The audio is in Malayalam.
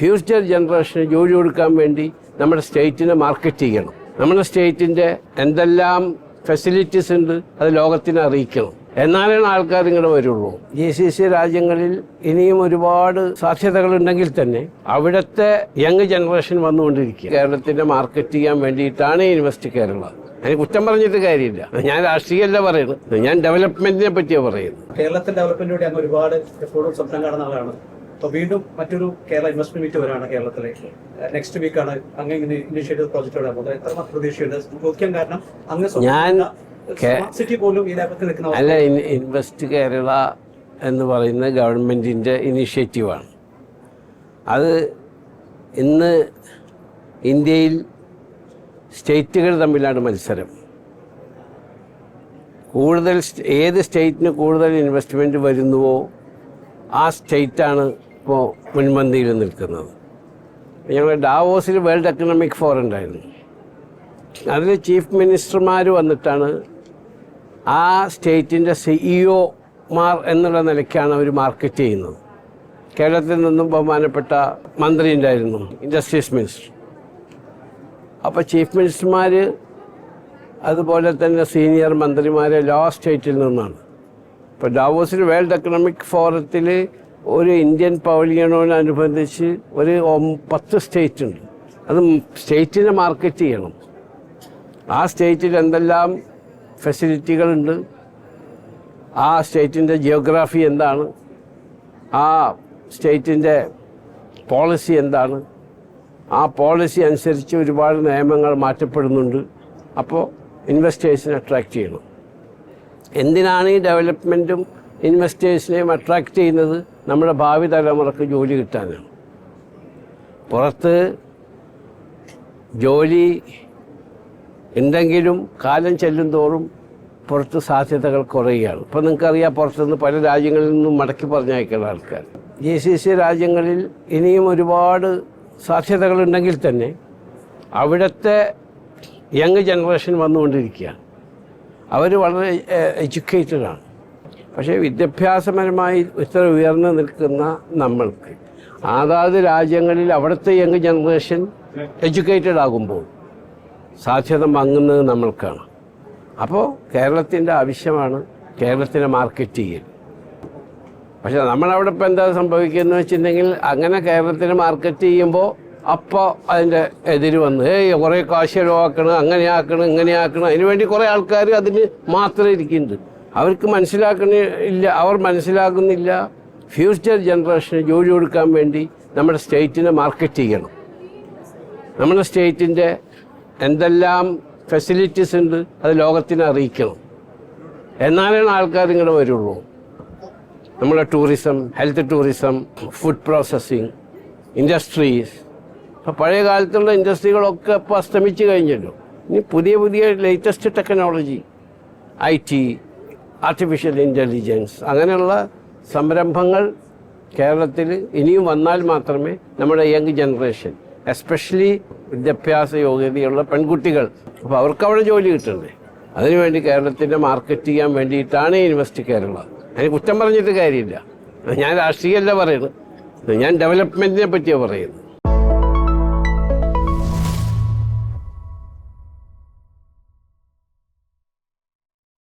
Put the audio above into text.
ഫ്യൂച്ചർ ജനറേഷന് ജോലി കൊടുക്കാൻ വേണ്ടി നമ്മുടെ സ്റ്റേറ്റിനെ മാർക്കറ്റ് ചെയ്യണം. നമ്മുടെ സ്റ്റേറ്റിന്റെ എന്തെല്ലാം ഫെസിലിറ്റീസ് ഉണ്ട് അത് ലോകത്തിനെ അറിയിക്കണം. എന്നാലാണ് ആൾക്കാർ ഇങ്ങോട്ട് വരുള്ളൂ. ജി സി സി രാജ്യങ്ങളിൽ ഇനിയും ഒരുപാട് സാധ്യതകൾ ഉണ്ടെങ്കിൽ തന്നെ അവിടുത്തെ യങ് ജനറേഷൻ വന്നുകൊണ്ടിരിക്കുക കേരളത്തിന്റെ മാർക്കറ്റ് ചെയ്യാൻ വേണ്ടിയിട്ടാണ് ഇൻവെസ്റ്റ് കേരള അതിന് കുറ്റം പറഞ്ഞിട്ട് കാര്യമില്ല. ഞാൻ രാഷ്ട്രീയല്ല പറയുന്നത്. ഞാൻ ഡെവലപ്മെന്റിനെ പറ്റിയാണ് പറയുന്നത്. കേരളത്തിന്റെ ഡെവലപ്മെന്റ് വേണ്ടി അങ്ങ് ഒരുപാട് എപ്പോഴും സ്വപ്നം കാണുന്ന ആളാണ്. അപ്പൊ വീണ്ടും മറ്റൊരു കേരള ഇൻവെസ്റ്റ്മെന്റ് മീറ്റ് വരാണ് കേരളത്തിലേക്ക്. നെക്സ്റ്റ് വീക്കാണ് അങ്ങ് ഇങ്ങനെ ഇനിഷ്യേറ്റീവ് പ്രോജക്റ്റ് വരാൻ പോകുന്നത് എത്ര പ്രതീക്ഷയുണ്ട്? ചോദിക്കാൻ കാരണം അങ്ങ് ഞാൻ സിറ്റി പോലും ഈ ലാഭത്തിൽ നിൽക്കുന്ന അല്ല ഇൻവെസ്റ്റ് കേരള എന്ന് പറയുന്ന ഗവൺമെന്റിന്റെ ഇനിഷ്യേറ്റീവാണ് അത് ഇന്ന് ഇന്ത്യയിൽ സ്റ്റേറ്റുകൾ തമ്മിലാണ് മത്സരം. കൂടുതൽ ഏത് സ്റ്റേറ്റിന് കൂടുതൽ ഇൻവെസ്റ്റ്മെന്റ് വരുന്നുവോ ആ സ്റ്റേറ്റാണ് ഇപ്പോൾ മുൻപന്തിയിൽ നിൽക്കുന്നത്. ഞങ്ങൾ ഡാവോസിൽ വേൾഡ് എക്കണോമിക് ഫോറം ഉണ്ടായിരുന്നു. അതിൽ ചീഫ് മിനിസ്റ്റർമാർ വന്നിട്ടാണ് ആ സ്റ്റേറ്റിന്റെ സിഇഒമാർ എന്നുള്ള നിലയ്ക്കാണ് അവർ മാർക്കറ്റ് ചെയ്യുന്നത്. കേരളത്തിൽ നിന്നും ബഹുമാനപ്പെട്ട മന്ത്രി ഉണ്ടായിരുന്നു ഇൻഡസ്ട്രീസ് മിനിസ്റ്റർ. അപ്പോൾ ചീഫ് മിനിസ്റ്റർമാർ അതുപോലെ തന്നെ സീനിയർ മന്ത്രിമാർ എല്ലാ സ്റ്റേറ്റിൽ നിന്നാണ്. ഇപ്പോൾ ഡാവോസിൽ വേൾഡ് എക്കണോമിക് ഫോറത്തിൽ ഒരു ഇന്ത്യൻ പവലിയനോടനുബന്ധിച്ച് ഒരു പത്ത് സ്റ്റേറ്റ് ഉണ്ട്. അത് സ്റ്റേറ്റിനെ മാർക്കറ്റ് ചെയ്യണം. ആ സ്റ്റേറ്റിൽ എന്തെല്ലാം ഫെസിലിറ്റികളുണ്ട്? ആ സ്റ്റേറ്റിന്റെ ജിയോഗ്രാഫി എന്താണ്? ആ സ്റ്റേറ്റിന്റെ പോളിസി എന്താണ്? ആ പോളിസി അനുസരിച്ച് ഒരുപാട് നിയമങ്ങൾ മാറ്റപ്പെടുന്നുണ്ട്. അപ്പോൾ ഇൻവെസ്റ്റേഴ്സിനെ അട്രാക്റ്റ് ചെയ്യണം. എന്തിനാണ് ഈ ഡെവലപ്മെന്റും ഇൻവെസ്റ്റേഴ്സിനെയും അട്രാക്റ്റ് ചെയ്യുന്നത്? നമ്മുടെ ഭാവി തലമുറയ്ക്ക് ജോലി കിട്ടാനാണ്. പുറത്ത് ജോലി ഉണ്ടെങ്കിലും കാലം ചെല്ലും തോറും പുറത്ത് സാധ്യതകൾ കുറയുകയാണ്. ഇപ്പം നിങ്ങൾക്കറിയാം പുറത്തുനിന്ന് പല രാജ്യങ്ങളിൽ നിന്നും മടക്കി പറഞ്ഞയക്കുന്ന ആൾക്കാർ. ജി സി സി രാജ്യങ്ങളിൽ ഇനിയും ഒരുപാട് സാധ്യതകളുണ്ടെങ്കിൽ തന്നെ അവിടുത്തെ യങ് ജനറേഷൻ വന്നുകൊണ്ടിരിക്കുകയാണ്. അവർ വളരെ എഡ്യൂക്കേറ്റഡ് ആണ് പക്ഷേ വിദ്യാഭ്യാസപരമായി ഇത്ര ഉയർന്നു നിൽക്കുന്ന നമ്മൾക്ക് അതാത് രാജ്യങ്ങളിൽ അവിടുത്തെ യങ് ജനറേഷൻ എഡ്യൂക്കേറ്റഡ് ആകുമ്പോൾ സാധ്യത വാങ്ങുന്നത് നമ്മൾക്കാണ്. അപ്പോൾ കേരളത്തിന്റെ ആവശ്യമാണ് കേരളത്തിന്റെ മാർക്കറ്റ് ചെയ്യൽ. പക്ഷേ നമ്മളവിടെ ഇപ്പോൾ എന്താ സംഭവിക്കുന്നത് വെച്ചിട്ടുണ്ടെങ്കിൽ അങ്ങനെ കേരളത്തിന് മാർക്കറ്റ് ചെയ്യുമ്പോൾ അപ്പോൾ അതിന്റെ എതിര് വന്ന് ഏയ് കുറേ കാശ് ചിലവാക്കണം അങ്ങനെ ആക്കണം ഇങ്ങനെ ആക്കണം. കുറേ ആൾക്കാർ അതിന് മാത്രം ഇരിക്കുന്നുണ്ട്. അവർക്ക് മനസ്സിലാക്കണ ഇല്ല അവർ മനസ്സിലാക്കുന്നില്ല ഫ്യൂച്ചർ ജനറേഷന് ജോലി കൊടുക്കാൻ വേണ്ടി നമ്മുടെ സ്റ്റേറ്റിനെ മാർക്കറ്റ് ചെയ്യണം. നമ്മുടെ സ്റ്റേറ്റിന്റെ എന്തെല്ലാം ഫെസിലിറ്റീസ് ഉണ്ട് അത് ലോകത്തിനെ അറിയിക്കണം. എന്നാലാണ് ആൾക്കാർ ഇങ്ങനെ വരുള്ളൂ. നമ്മുടെ tourism health tourism food processing industries ഇപ്പോൾ പഴയ കാലത്തുള്ള ഇൻഡസ്ട്രികളൊക്കെ ഇപ്പോൾ അസ്തമിച്ച് കഴിഞ്ഞല്ലോ. ഇനി പുതിയ പുതിയ latest technology I T artificial intelligence അങ്ങനെയുള്ള സംരംഭങ്ങൾ കേരളത്തിൽ ഇനിയും വന്നാൽ മാത്രമേ നമ്മുടെ യങ് ജനറേഷൻ എസ്പെഷ്യലി വിദ്യാഭ്യാസ യോഗ്യതയുള്ള പെൺകുട്ടികൾ അപ്പോൾ അവർക്ക് അവിടെ ജോലി കിട്ടണ്ടേ? അതിനുവേണ്ടി കേരളത്തിന്റെ മാർക്കറ്റ് ചെയ്യാൻ വേണ്ടിയിട്ടാണ് ഇൻവെസ്റ്റ് കേരള. അതിന് കുറ്റം പറഞ്ഞിട്ട് കാര്യമില്ല. ഞാൻ രാഷ്ട്രീയമല്ല പറയുന്നത്. ഞാൻ ഡെവലപ്മെന്റിനെ പറ്റിയാണ് പറയുന്നത്.